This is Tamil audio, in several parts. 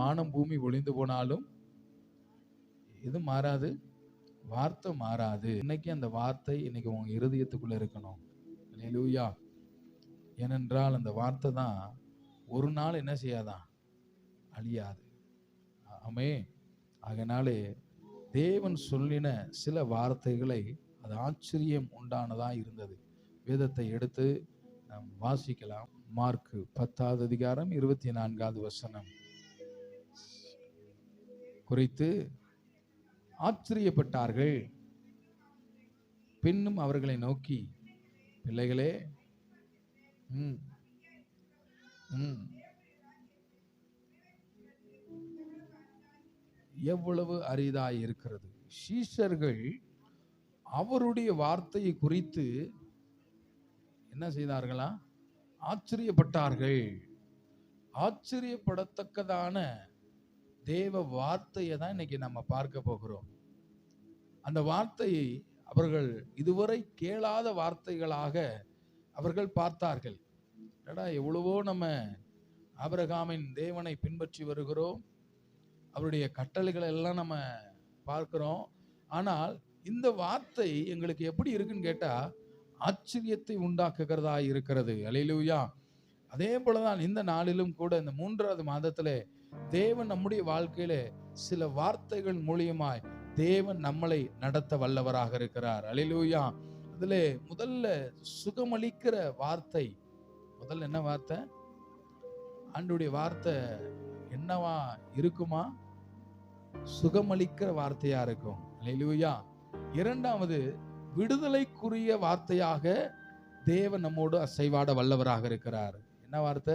வானம் பூமி ஒளிந்து போனாலும் இது மாறாது வார்த்தை மாறாது. இன்னைக்கு அந்த வார்த்தை இன்னைக்கு உங்க இருதயத்துக்குள்ள இருக்கணும். லூயா ஏனென்றால் அந்த வார்த்தை தான் ஒரு நாள் என்ன செய்யாதான்? அழியாது. ஆமே அதனாலே தேவன் சொல்லின சில வார்த்தைகளை அது ஆச்சரியம் உண்டானதா இருந்தது. வேதத்தை எடுத்து நாம் வாசிக்கலாம். மார்க்கு பத்தாவது அதிகாரம் இருபத்தி நான்காவது வசனம். குறித்து ஆச்சரியப்பட்டார்கள். பின்னும் அவர்களை நோக்கி பிள்ளைகளே ம் ம் எவ்வளவு அரிதாய் இருக்கிறது சீஷர்கள் அவருடைய வார்த்தையை குறித்து என்ன செய்தார்களா? ஆச்சரியப்பட்டார்கள். ஆச்சரியப்படத்தக்கதான தேவ வார்த்தையை தான் இன்னைக்கு நம்ம பார்க்க போகிறோம். அந்த வார்த்தையை அவர்கள் இதுவரை கேளாத வார்த்தைகளாக அவர்கள் பார்த்தார்கள். எடா எவ்வளவோ நம்ம அபரகாமின் தேவனை பின்பற்றி வருகிறோம். அவருடைய கட்டளைகளை எல்லாம் நம்ம பார்க்கிறோம். ஆனால் இந்த வார்த்தை எங்களுக்கு எப்படி இருக்குன்னு கேட்டா ஆச்சரியத்தை உண்டாக்குகிறதா இருக்கிறது. அலையிலூயா அதே போலதான் இந்த நாளிலும் கூட இந்த மூன்றாவது மாதத்திலே தேவன் நம்முடைய வாழ்க்கையில சில வார்த்தைகள் மூலியமாய் தேவன் நம்மளை நடத்த வல்லவராக இருக்கிறார். அலிலூயா அதுல முதல்ல சுகமளிக்கிற வார்த்தை முதல்ல என்ன வார்த்தை? ஆண்டுடைய வார்த்தை என்னவா இருக்குமா? சுகமளிக்கிற வார்த்தையா இருக்கும். அலிலூயா இரண்டாவது விடுதலைக்குரிய வார்த்தையாக தேவன் நம்மோடு அசைவாட வல்லவராக இருக்கிறார். என்ன வார்த்தை?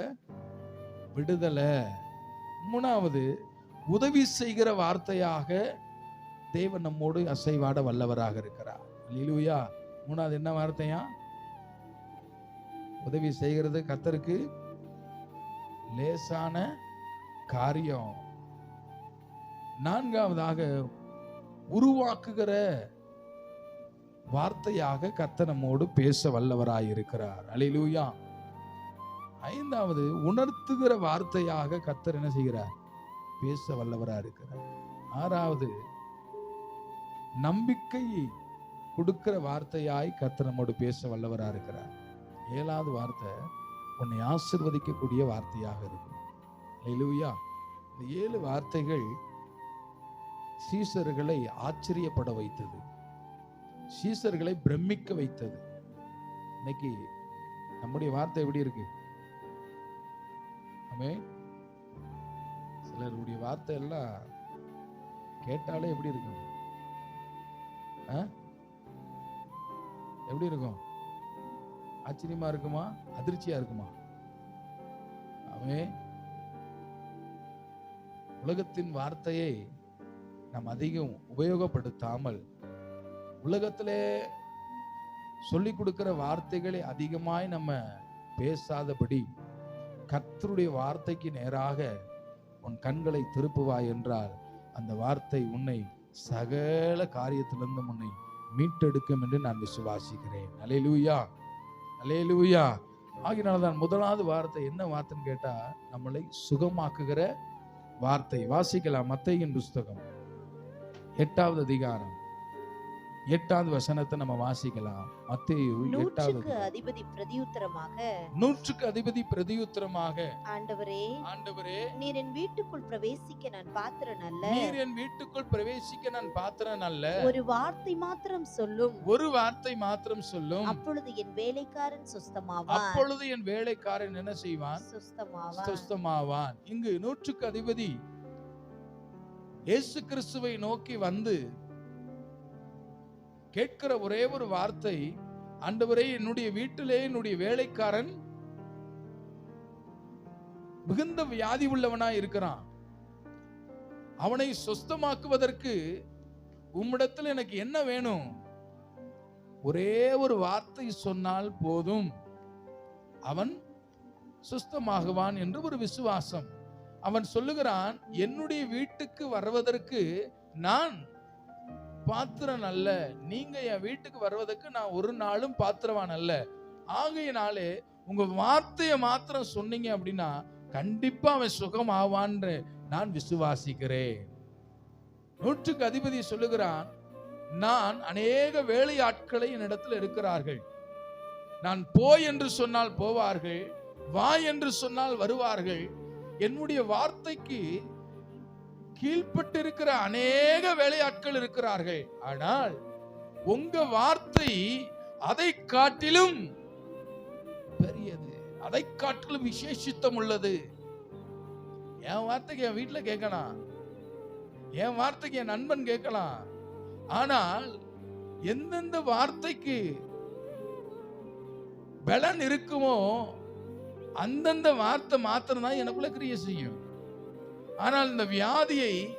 விடுதலை. மூணாவது உதவி செய்கிற வார்த்தையாக தேவன் நம்மோடு அசைவாட வல்லவராக இருக்கிறார். லீலுயா மூணாவது என்ன வார்த்தையா? உதவி செய்கிறது கத்தருக்கு லேசான காரியம். நான்காவதாக உருவாக்குகிற வார்த்தையாக கத்த நம்மோடு பேச வல்லவராயிருக்கிறார். அலிலூயா ஐந்தாவது உணர்த்துகிற வார்த்தையாக கத்தர் என்ன செய்கிறார்? பேச வல்லவரா இருக்கிறார். ஆறாவது நம்பிக்கை கொடுக்கிற வார்த்தையாய் கத்தர் நம்மோடு பேச வல்லவரா இருக்கிறார். ஏழாவது வார்த்தை உன்னை ஆசிர்வதிக்கக்கூடிய வார்த்தையாக இருக்கும். அலிலூயா இந்த ஏழு வார்த்தைகள் சீசர்களை ஆச்சரியப்பட வைத்தது. சீசர்களை பிரமிக்க வைத்தது. இன்னைக்கு நம்முடைய வார்த்தை எப்படி இருக்கு? ஆமே சிலருடைய வார்த்தை எல்லாம் கேட்டாலே எப்படி இருக்கும்? ஆ? எப்படி இருக்கும்? ஆச்சரியமா இருக்குமா? அதிர்ச்சியா இருக்குமா? ஆமே உலகத்தின் வார்த்தையை நாம் அதிகம் உபயோகப்படுத்தாமல் உலகத்திலே சொல்லி கொடுக்கிற வார்த்தைகளை அதிகமாய் நம்ம பேசாதபடி கர்த்தருடைய வார்த்தைக்கு நேராக உன் கண்களை திருப்புவாய் என்றால் அந்த வார்த்தை உன்னை சகல காரியத்திலிருந்து உன்னை மீட்டெடுக்கும் என்று நான் விசுவாசிக்கிறேன். அலேலூயா அலேலூயா ஆகினால தான் முதலாவது வார்த்தை என்ன வார்த்தைன்னு கேட்டால் நம்மளை சுகமாக்குகிற வார்த்தை. வாசிக்கலாம் மத்தையின் புஸ்தகம். எட்டாவது அதிகாரம். எட்டாவது வசனத்தை நம்ம வாசிக்கலாம். மத்தேயு எட்டாவது அதிபதி பிரதியுத்தரமாக. நூற்றுக்கு அதிபதி பிரதியுத்தரமாக. ஆண்டவரே ஆண்டவரே நீர் என் வீட்டுக்குள் பிரவேசிக்க நான் பாத்திரன் அல்ல. நீர் என் வீட்டுக்குள் பிரவேசிக்க நான் பாத்திரன் அல்ல. ஒரு வார்த்தை மாத்திரம் சொல்லும். ஒரு வார்த்தை மாத்திரம் சொல்லும். அப்பொழுது என் வேலைக்காரன் சுஸ்தமாவான். அப்பொழுது என் வேலைக்காரன் என்ன செய்வான்? சுஸ்தமாவான். சுஸ்தமாவான். இங்கு நூற்றுக்கு அதிபதி இயேசு கிறிஸ்துவை நோக்கி வந்து கேட்கிற ஒரே ஒரு வார்த்தை ஆண்டவரே என்னுடைய வீட்டிலே என்னுடைய வேலைக்காரன் மிகுந்த வியாதி உள்ளவனா இருக்கிறான். அவனை சுஸ்தமாக்குவதற்கு உம்மிடத்தில் எனக்கு என்ன வேணும்? ஒரே ஒரு வார்த்தை சொன்னால் போதும். அவன் சுஸ்தமாகுவான் என்று ஒரு விசுவாசம். அவன் சொல்லுகிறான் என்னுடைய வீட்டுக்கு வருவதற்கு நான் பாத்திரன் அல்ல நீங்க என் வீட்டுக்கு வருவதற்கு நான் ஒரு நாளும் பாத்திரவான் அல்ல. ஆகையினாலே உங்க வார்த்தையை மாத்திரம் சொன்னீங்க அப்படின்னா கண்டிப்பா அவன் சுகம் ஆவான்னு நான் விசுவாசிக்கிறேன். நூற்றுக்கு அதிபதி சொல்லுகிறான் நான் அநேக வேலையாட்களை என்னிடத்தில் இருக்கிறார்கள். நான் போய் என்று சொன்னால் போவார்கள் வா என்று சொன்னால் வருவார்கள். என்னுடைய வார்த்தைக்கு கீழ்ப்பட்டிருக்கிற அநேக வேலையாட்கள் இருக்கிறார்கள். ஆனால் உங்க வார்த்தை அதை காட்டிலும் பெரியது. அதை காட்டிலும் விசேஷித்தம் உள்ளது. என் வார்த்தைக்கு என் வீட்டில் கேட்கலாம். என் வார்த்தைக்கு என் நண்பன் கேட்கலாம். ஆனால் எந்தெந்த வார்த்தைக்கு பலன் இருக்குமோ அந்தந்த வார்த்தை மாத்திரம் தான் எனக்குள்ள கிரியை செய்யும். ஆனால் இந்த வியாதியை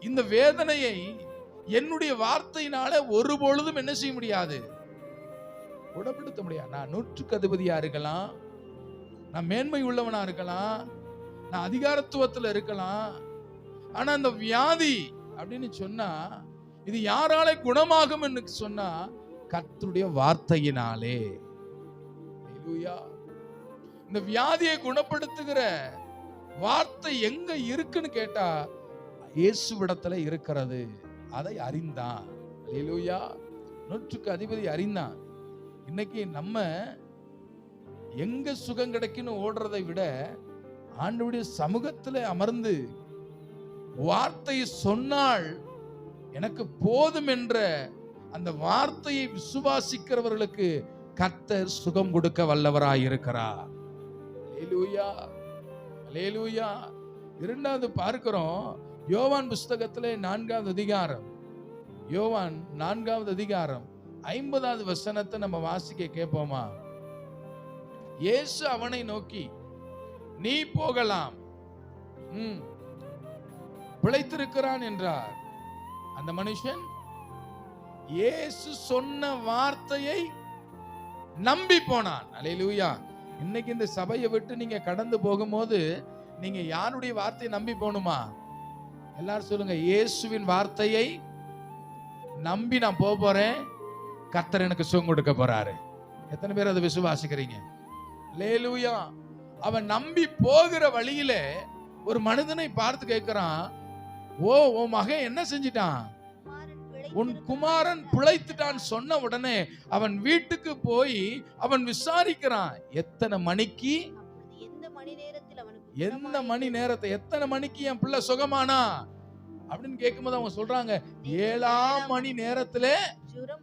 இந்த வேதனையை என்னுடைய வார்த்தையினால ஒரு பொழுதும் என்ன செய்ய முடியாது? குணப்படுத்த முடியாது. நான் நூற்றுக்கு அதிபதியா இருக்கலாம். நான் மேன்மை உள்ளவனா இருக்கலாம். நான் அதிகாரத்துவத்தில் இருக்கலாம். ஆனா அந்த வியாதி அப்படின்னு சொன்னா இது யாரால குணமாகும் என்று சொன்னா கர்த்தருடைய வார்த்தையினாலே. இந்த வியாதியை குணப்படுத்துகிற வார்த்தை எங்க இருக்குன்னு கேட்டா இயேசுவிடத்துல இருக்கிறது. அதை அறிந்தான். ஹalleluya. நூற்றுக்கு அதிபதி அறிந்தான். இன்னைக்கு நம்ம எங்க சுகம் கிடைக்குன்னு ஓடுறதை விட ஆண்டுடைய சமூகத்தில் அமர்ந்து வார்த்தை சொன்னால் எனக்கு போதும் என்ற அந்த வார்த்தையை விசுவாசிக்கிறவர்களுக்கு கத்தர் சுகம் கொடுக்க வல்லவராய் இருக்கிறார் இரண்டாவது பார்க்கிறோம் யோவான் புஸ்தகத்திலே நான்காவது அதிகாரம். யோவான் நான்காவது அதிகாரம் ஐம்பதாவது வசனத்தை நம்ம வாசிக்க கேட்போமா? இயேசு அவனை நோக்கி நீ போகலாம். ம், பிழைத்திருக்கிறான் என்றார். அந்த மனுஷன் இயேசு சொன்ன வார்த்தையை நம்பி போனான். அலையிலூயா இன்னைக்கு இந்த சபையை விட்டு நீங்க கடந்து போகும்போது நீங்க யாருடைய வார்த்தையை நம்பி போகணுமா? எல்லாரும் சொல்லுங்க இயேசுவின் வார்த்தையை நம்பி நான் போக போறேன். கத்தர் எனக்கு சுகம் கொடுக்க போறாரு. எத்தனை பேர் அதை விசுவாசிக்கிறீங்க? லேலூயா அவன் நம்பி போகிற வழியில ஒரு மனிதனை பார்த்து கேட்கிறான் ஓ உன் மகன் என்ன செஞ்சிட்டான்? உன் குமாரன் பிழைத்துட்டான் சொன்ன உடனே அவன் வீட்டுக்கு போய் அவன் விசாரிக்கிறான் எத்தனை மணிக்கு? எந்த மணி நேரத்தில் மணி நேரத்தை? எத்தனை மணிக்கு என் பிள்ளை சுகமானா? அப்படின்னு கேட்கும்போது அவங்க சொல்றாங்க ஏழாம் மணி நேரத்துல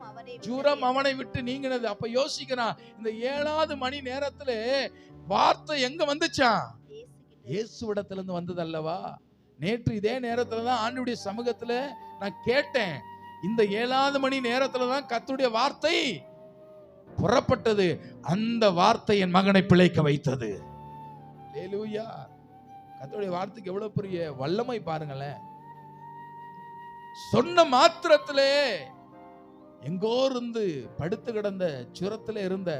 அவனை ஜூரம் அவனை விட்டு நீங்கினது. அப்ப யோசிக்கிறான் இந்த ஏழாவது மணி நேரத்துல வார்த்தை எங்க வந்துச்சான் இயேசு இயேசுவிடத்துல இருந்து வந்தது அல்லவா நேற்று இதே நேரத்துல தான் ஆண்டுடைய சமூகத்துல நான் கேட்டேன். இந்த ஏழாவது மணி நேரத்துல தான் கத்துடைய வார்த்தை புறப்பட்டது. அந்த வார்த்தை என் மகனை பிழைக்க வைத்தது. லேலூயா கர்த்தருடைய வார்த்தைக்கு எவ்வளவு பெரிய வல்லமை பாருங்களேன். சொன்ன மாத்திரத்திலே எங்கோ இருந்து படுத்து கிடந்த சுரத்துல இருந்த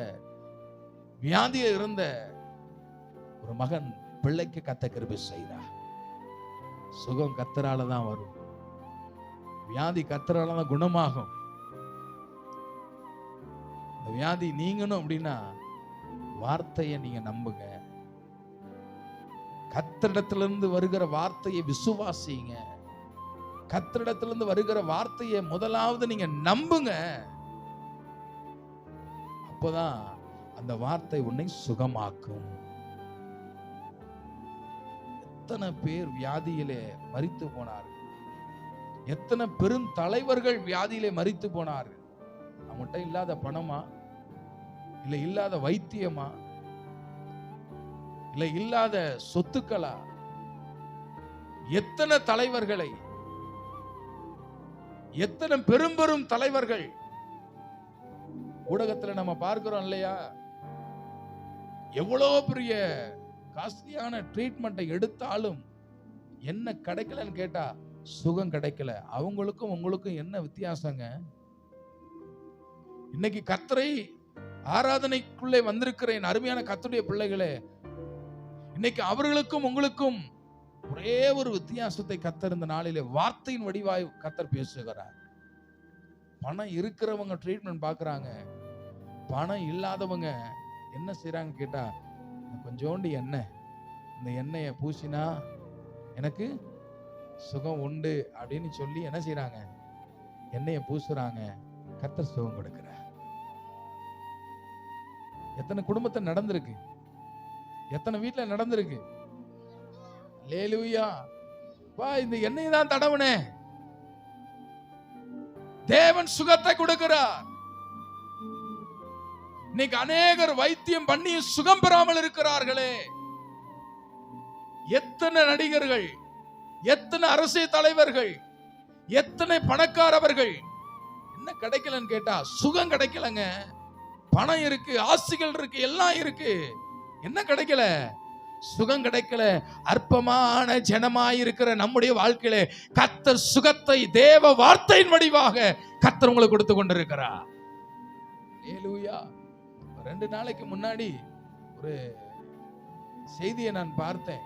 வியாதிய இருந்த ஒரு மகன் பிள்ளைக்கு கத்த கிருபி செய்கிறார் சுகம் கத்தரால தான் வரும். வியாதி கத்தரால தான் குணமாகும். இந்த வியாதி நீங்கணும் அப்படின்னா வார்த்தையை நீங்க நம்புங்க. கத்திரிடத்திலிருந்து வருகிற வார்த்தையை விசுவாசிங்க. கத்திரிடத்திலிருந்து வருகிற வார்த்தையை முதலாவது நீங்க நம்புங்க. அப்போதான் அந்த வார்த்தை உன்னை சுகமாக்கும். எத்தனை பேர் வியாதியிலே மறித்து போனார்கள்? எத்தனை பெரும் தலைவர்கள் வியாதியிலே மறித்து போனார்கள்? நம்மகிட்ட இல்லாத பணமா? இல்ல இல்லாத வைத்தியமா? இல்ல இல்லாத சொத்துக்களா? எத்தனை தலைவர்களை? எத்தனை பெரும் பெரும் தலைவர்கள்? ஊடகத்துல நம்ம பார்க்கிறோம் இல்லையா? எவ்வளோ பெரிய காஸ்ட்லியான ட்ரீட்மெண்ட்டை எடுத்தாலும் என்ன கிடைக்கலன்னு கேட்டா சுகம் கிடைக்கல. அவங்களுக்கும் உங்களுக்கும் என்ன வித்தியாசங்க? இன்னைக்கு கத்தரை ஆராதனைக்குள்ளே வந்திருக்கிற என் அருமையான கத்தருடைய பிள்ளைகளே இன்னைக்கு அவர்களுக்கும் உங்களுக்கும் ஒரே ஒரு வித்தியாசத்தை கத்தர் இந்த நாளிலே வார்த்தையின் வடிவாய் கத்தர் பேசுகிறார். பணம் இருக்கிறவங்க ட்ரீட்மெண்ட் பார்க்குறாங்க. பணம் இல்லாதவங்க என்ன செய்கிறாங்க கேட்டா கொஞ்சோண்டு எண்ணெய். இந்த எண்ணெயை பூசினா எனக்கு சுகம் உண்டு அப்படின்னு சொல்லி என்ன செய்யறாங்க எண்ணெயை பூசுறாங்க. கத்தர் சுகம் கொடுக்கிறார். எத்தனை குடும்பத்தை நடந்திருக்கு? எத்தனை வீட்டுல நடந்திருக்கு? லேலுயா வா இந்த எண்ணெய் தான் தடவுனே. தேவன் சுகத்தை கொடுக்கிறார். இன்னைக்கு அநேகர் வைத்தியம் பண்ணி சுகம் பெறாமல் இருக்கிறார்களே. எத்தனை நடிகர்கள் எத்தனை அரசியல் தலைவர்கள் எத்தனை பணக்காரவர்கள்? என்ன கிடைக்கலன்னு கேட்டா சுகம் கிடைக்கலங்க. பணம் இருக்கு ஆசைகள் இருக்கு எல்லாம் இருக்கு. என்ன கிடைக்கல? சுகம் கிடைக்கல. அற்பமான ஜனமாய் இருக்கிற நம்முடைய வாழ்க்கையில கத்தர் சுகத்தை தேவ வார்த்தையின் வடிவாக கத்தர் உங்களுக்கு கொடுத்து கொண்டிருக்கிறார். ஏலூயா ரெண்டு நாளைக்கு முன்னாடி ஒரு செய்தியை நான் பார்த்தேன்.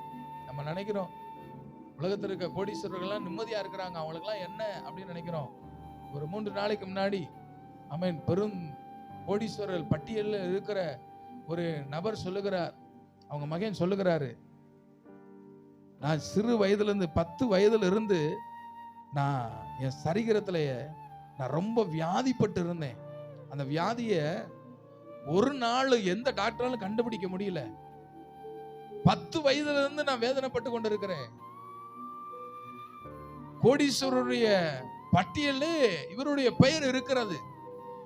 நம்ம நினைக்கிறோம் உலகத்தில் இருக்க கோடீஸ்வரர்கள்லாம் நிம்மதியா இருக்கிறாங்க. அவங்களுக்குலாம் என்ன அப்படின்னு நினைக்கிறோம்? ஒரு மூன்று நாளைக்கு முன்னாடி அமீன் பெரும் கோடீஸ்வரர்கள் பட்டியலில் இருக்கிற ஒரு நபர் சொல்லுகிறார். அவங்க மகன் சொல்லுகிறாரு நான் சிறு வயதுலேருந்து பத்து வயதுல இருந்து நான் என் சரீரத்துல நான் ரொம்ப வியாதிப்பட்டு இருந்தேன். அந்த வியாதியை ஒரு நாள் எந்த டாக்டராலும் கண்டுபிடிக்க முடியல. பத்து வயதுல இருந்து நான் வேதனைப்பட்டு கொண்டிருக்கிறேன். கோடீஸ்வரருடைய பட்டியலே இவருடைய பெயர் இருக்கிறது.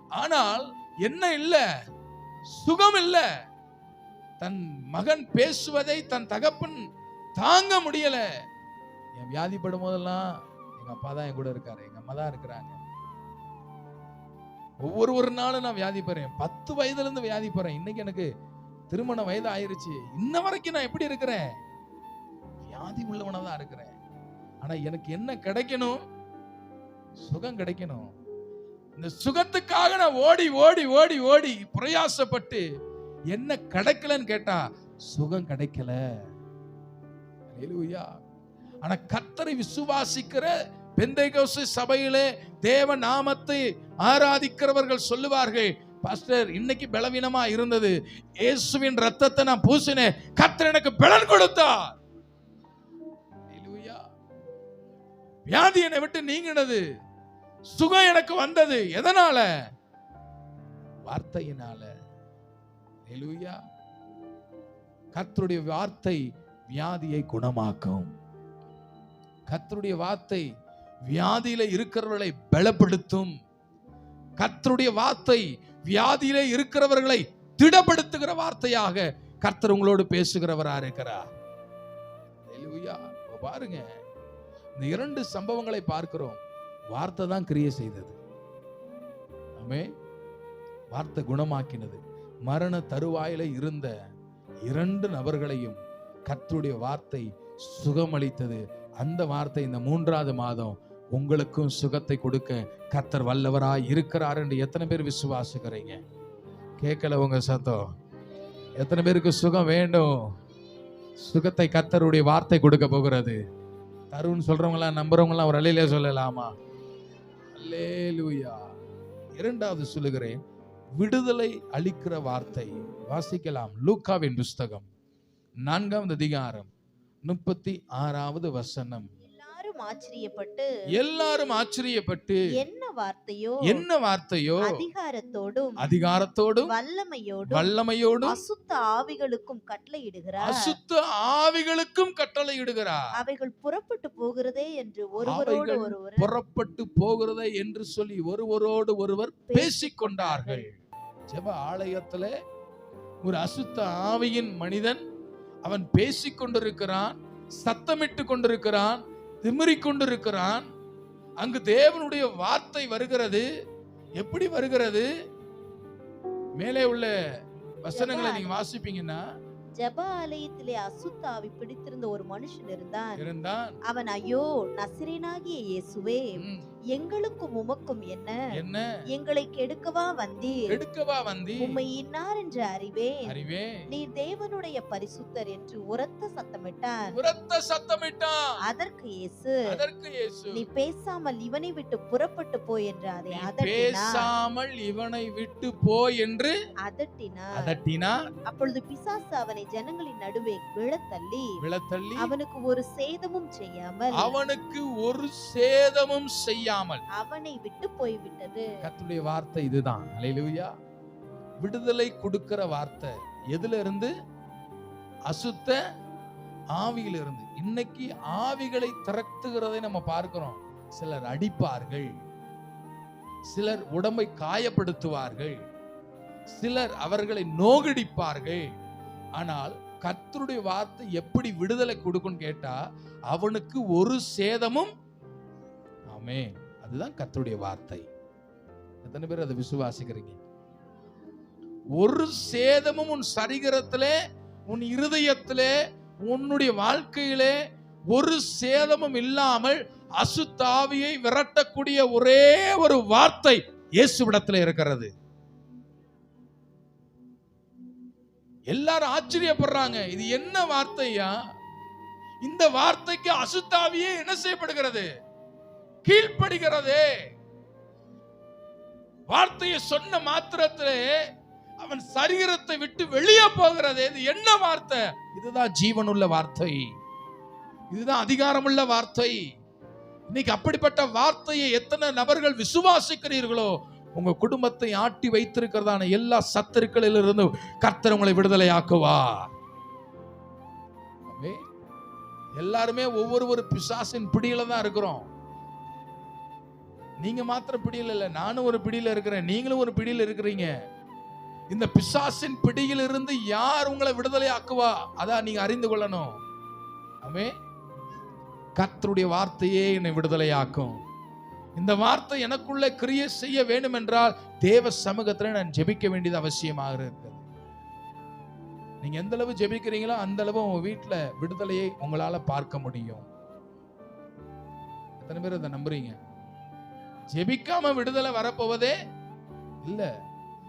ஆனால் என்ன இல்ல சுகம் இல்ல. தன் மகன் பேசுவதை தன் தகப்பன் தாங்க முடியல. என் வியாதிப்படும் போதெல்லாம் எங்க அப்பா தான் என் கூட இருக்காரு எங்க அம்மா தான் இருக்கிறாங்க. ஒவ்வொரு ஒரு நாளும் நான் வியாதி வியாதிப்படுறேன் பத்து வயதுல இருந்து வியாதி போறேன். இன்னைக்கு எனக்கு திருமண வயது ஆயிருச்சு இன்ன வரைக்கும் நான் எப்படி இருக்கிறேன்? வியாதி உள்ளவனா தான் இருக்கிறேன். ஆனா எனக்கு என்ன கிடைக்கணும்? சுகம் கிடைக்கணும். இந்த சுகத்துக்காக நான் ஓடி ஓடி ஓடி ஓடி பிரயாசப்பட்டு என்ன கிடைக்கலன்னு கேட்டா சுகம் கிடைக்கல. ஆனா கத்தரை விசுவாசிக்கிற பெந்தைகோசு சபையிலே தேவ நாமத்தை ஆராதிக்கிறவர்கள் சொல்லுவார்கள் பாஸ்டர் இன்னைக்கு பலவீனமா இருந்தது. இயேசுவின் ரத்தத்தை நான் பூசினேன். கத்தர் எனக்கு பலன் கொடுத்தார். வியாதி என்னை விட்டு நீங்கினது. சுகம் எனக்கு வந்தது. எதனால? வார்த்தையினால. அல்லேலூயா. கர்த்தருடைய வார்த்தை வியாதியை குணமாக்கும். கர்த்தருடைய வார்த்தை வியாதியில இருக்கிறவர்களை பலப்படுத்தும். கர்த்தருடைய வார்த்தை வியாதியிலே இருக்கிறவர்களை திடப்படுத்துகிற வார்த்தையாக கர்த்தர் உங்களோடு பேசுகிறவரா இருக்கிறார் பாருங்க. இந்த இரண்டு சம்பவங்களை பார்க்கிறோம். வார்த்தை தான் கிரியை செய்தது. ஆமே வார்த்தை குணமாக்கினது. மரண தருவாயில இருந்த இரண்டு நபர்களையும் கத்துடைய வார்த்தை சுகமளித்தது. அந்த வார்த்தை இந்த மூன்றாவது மாதம் உங்களுக்கும் சுகத்தை கொடுக்க கத்தர் வல்லவராய் இருக்கிறார் என்று எத்தனை பேர் விசுவாசிக்கிறீங்க? கேட்கல உங்க சத்தம். எத்தனை பேருக்கு சுகம் வேண்டும்? சுகத்தை கத்தருடைய வார்த்தை கொடுக்க போகிறது. தருன்னு சொல்றவங்களாம் நம்புறவங்களாம் ஒரு அலையிலே சொல்லலாமா? அல்லேலூயா. இரண்டாவது சொல்லுகிறேன் விடுதலை அளிக்கிற வார்த்தை வாசிக்கலாம். லூக்காவின் புஸ்தகம் நான்காவது அதிகாரம் முப்பத்தி ஆறாவது வசனம். எல்லாரும் ஆச்சரியப்பட்டு எல்லாரும் ஆச்சரியப்பட்டு என்ன வார்த்தையோ என்ன வார்த்தையோ அதிகாரத்தோடும் அதிகாரத்தோடும் வல்லமையோடும் வல்லமையோடும் அசுத்த ஆவிகளுக்கும் கட்டளையிடுகிறார் அசுத்த ஆவிகளுக்கும் கட்டளையிடுகிறார் அவைகள் புறப்பட்டு போகிறதே என்று ஒருவரோடு ஒருவர் புறப்பட்டு போகிறதை என்று சொல்லி ஒருவரோடு ஒருவர் பேசிக்கொண்டார்கள். ஜெப ஆலயத்துல ஒரு அசுத்த ஆவியின் மனிதன் அவன் பேசிக் கொண்டிருக்கிறான் சத்தமிட்டு கொண்டிருக்கிறான் திமிரிக் கொண்டிருக்கிறான் அங்கு தேவனுடைய வார்த்தை வருகிறது. எப்படி வருகிறது? மேலே உள்ள வசனங்களை நீங்க வாசிப்பீங்கன்னா ஜெப ஆலயத்திலே அசுத்த ஆவி பிடித்திருந்த ஒரு மனுஷன் இருந்தான். இருந்தான். அவன் ஐயோ நசிரேனாகிய இயேசுவே. எங்களுக்கும் உமக்கும் என்ன? என்ன? எங்களை கெடுக்கவா வந்தீர்? எடுக்கவா வந்தி உம்மை இன்னார் என்று அறிவேன். அறிவே நீர் தேவனுடைய பரிசுத்தர் என்று உரத்த சத்தமிட்டான் உரத்த சத்தமிட்டான் அதற்கு இயேசு அதற்கு இயேசு. நீ பேசாமல் இவனை விட்டு புறப்பட்டு போய் என்று அதை நீ பேசாமல் இவனை விட்டு போ என்று அதட்டினார். அதட்டினார். அப்பொழுது பிசாசு அவனை ஜனங்களின் நடுவே விழத்தள்ளி விழத்தள்ளி அவனுக்கு ஒரு சேதமும் செய்யாமல் அவனுக்கு ஒரு சேதமும் செய்யாமல் அவனை விட்டு போய்விட்டது. கர்த்தருடைய வார்த்தை இதுதான். அல்லேலூயா விடுதலை கொடுக்கிற வார்த்தை எதுல இருந்து அசுத்த ஆவியில இருந்து இன்னைக்கு ஆவிகளை திரட்டுகிறதை நம்ம பார்க்கிறோம். சிலர் அடிப்பார்கள். சிலர் உடம்பை காயப்படுத்துவார்கள். சிலர் அவர்களை நோகடிப்பார்கள். ஆனால் கர்த்தருடைய வார்த்தை எப்படி விடுதலை கொடுக்கும்னு கேட்டா அவனுக்கு ஒரு சேதமும் ஆமே அதுதான் கத்தருடைய வார்த்தை. எத்தனை பேர் அதை விசுவாசிக்கிறீங்க? ஒரு சேதமும் உன் சரிகரத்திலே உன் இருதயத்திலே உன்னுடைய வாழ்க்கையிலே ஒரு சேதமும் இல்லாமல் அசுத்தாவியை விரட்டக்கூடிய ஒரே ஒரு வார்த்தை இயேசுவிடத்தில் இருக்கிறது. எல்லாரும் ஆச்சரியப்படுறாங்க இது என்ன வார்த்தையா? இந்த வார்த்தைக்கு அசுத்தாவியே என்ன செய்யப்படுகிறது? கீழ்ப்படுகிறதே. வார்த்தையை சொன்ன மாத்திரத்திலே அவன் சரீரத்தை விட்டு வெளியே போகிறதே. இது என்ன வார்த்தை? இதுதான் ஜீவனுள்ள வார்த்தை. இதுதான் அதிகாரமுள்ள வார்த்தை. இன்னைக்கு அப்படிப்பட்ட வார்த்தையை எத்தனை நபர்கள் விசுவாசிக்கிறீர்களோ உங்க குடும்பத்தை ஆட்டி வைத்திருக்கிறதான எல்லா சத்துருக்களிலிருந்து கர்த்தர் உங்களை விடுதலை ஆக்குவார் எல்லாருமே ஒவ்வொரு ஒரு பிசாசின் பிடியில தான் இருக்கிறோம். நீங்க மாத்திரம் பிடியில் இல்லை நானும் ஒரு பிடியில் இருக்கிறேன். நீங்களும் ஒரு பிடியில் இருக்கிறீங்க. இந்த பிசாசின் பிடியில் இருந்து யார் உங்களை விடுதலை ஆக்குவா அதான் நீங்க அறிந்து கொள்ளணும். ஆமே கர்த்தருடைய வார்த்தையே என்னை விடுதலை ஆக்கும் இந்த வார்த்தை எனக்குள்ள கிரியை செய்ய வேண்டும் என்றால் தேவ சமூகத்தில் நான் ஜெபிக்க வேண்டியது அவசியமாக இருக்கிறது. நீங்க எந்த அளவு ஜெபிக்கிறீங்களோ அந்த அளவு உங்க வீட்டில் விடுதலையை உங்களால பார்க்க முடியும். எத்தனை பேர் அதை நம்புறீங்க? ஜெபிக்காம விடுதலை வரப்போவதே இல்ல.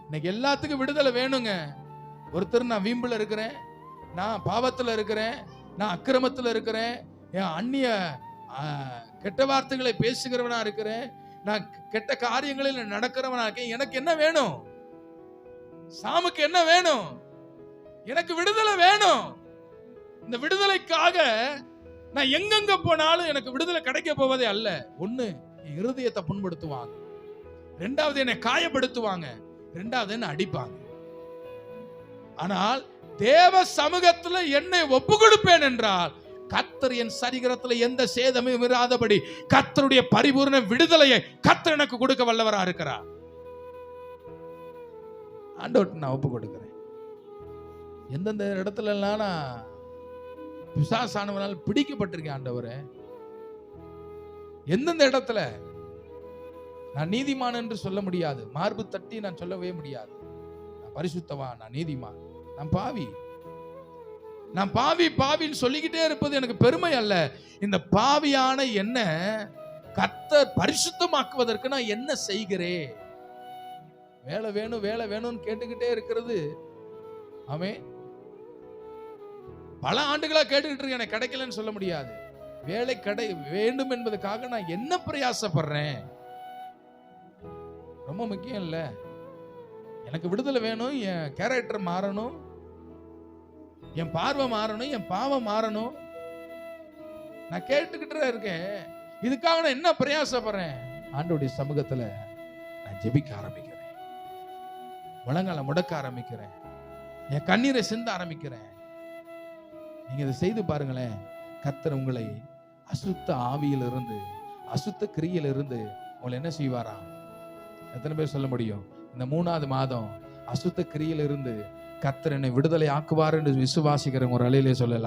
இன்னைக்கு எல்லாத்துக்கும் விடுதலை வேணுங்க. ஒருத்தர் நான் வீம்புல இருக்கிறேன் நான் பாவத்துல இருக்கிறேன் நான் அக்கிரமத்துல இருக்கிறேன் என் அந்நிய கெட்ட வார்த்தைகளை பேசுகிறவனா இருக்கிறேன் நான் கெட்ட காரியங்களில் நடக்கிறவனா இருக்கேன். எனக்கு என்ன வேணும்? சாமுக்கு என்ன வேணும்? எனக்கு விடுதலை வேணும். இந்த விடுதலைக்காக நான் எங்கெங்க போனாலும் எனக்கு விடுதலை கிடைக்க போவதே அல்ல. ஒன்று என் இருதயத்தை புண்படுத்துவாங்க. ரெண்டாவது என்னை காயப்படுத்துவாங்க. ரெண்டாவது என்ன அடிப்பாங்க. ஆனால் தேவ சமூகத்துல என்னை ஒப்பு கொடுப்பேன் என்றால் கத்தர் என் சரீரத்துல எந்த சேதமும் இராதபடி கத்தருடைய பரிபூர்ண விடுதலையை கத்தர் எனக்கு கொடுக்க வல்லவரா இருக்கிறார். ஆண்டவர்கிட்ட நான் ஒப்பு கொடுக்குறேன் எந்தெந்த இடத்துல நான் பிசாசானவனால் பிடிக்கப்பட்டிருக்கேன் ஆண்டவரை. எந்தெந்த இடத்துல? நான் நீதிமான் என்று சொல்ல முடியாது. மார்பு தட்டி நான் சொல்லவே முடியாது. நான் பரிசுத்தவான் நான் நீதிமான் நான் பாவி. நான் பாவி பாவின்னு சொல்லிக்கிட்டே இருப்பது எனக்கு பெருமை அல்ல. இந்த பாவியான என்ன கத்தர் பரிசுத்தமாக்குவதற்கு நான் என்ன செய்கிறேன்? வேலை வேணும் வேலை வேணும்னு கேட்டுக்கிட்டே இருக்கிறது. ஆமே பல ஆண்டுகளா கேட்டுக்கிட்டு இருக்கேன் எனக்கு கிடைக்கலன்னு சொல்ல முடியாது. வேலை கடை வேண்டும் என்பதற்காக நான் என்ன பிரயாசப்படுறேன்? ரொம்ப முக்கியம் இல்லை. எனக்கு விடுதலை வேணும் என் கேரக்டர் மாறணும் என் பார்வை மாறணும் என் பாவம் மாறணும். நான் கேட்டுக்கிட்டு இருக்கேன். இதுக்காக நான் என்ன பிரயாசப்படுறேன்? ஆண்டோடைய சமூகத்தில் நான் ஜெபிக்க ஆரம்பிக்கிறேன். முழங்கால முடக்க ஆரம்பிக்கிறேன். என் கண்ணீரை சிந்த ஆரம்பிக்கிறேன். நீங்க இதை செய்து பாருங்களேன். கத்தர் உங்களை அசுத்த ஆவியிலிருந்து அசுத்த கிரியிலிருந்து உங்களை என்ன செய்வாராம் எத்தனை பேர் சொல்ல முடியும்? இந்த மூணாவது மாதம் அசுத்த கிரியிலிருந்து கர்த்தர் என்னை விடுதலை ஆக்குவார் என்று விசுவாசிக்கிற ஒரு அலையிலே சொல்லலாம்.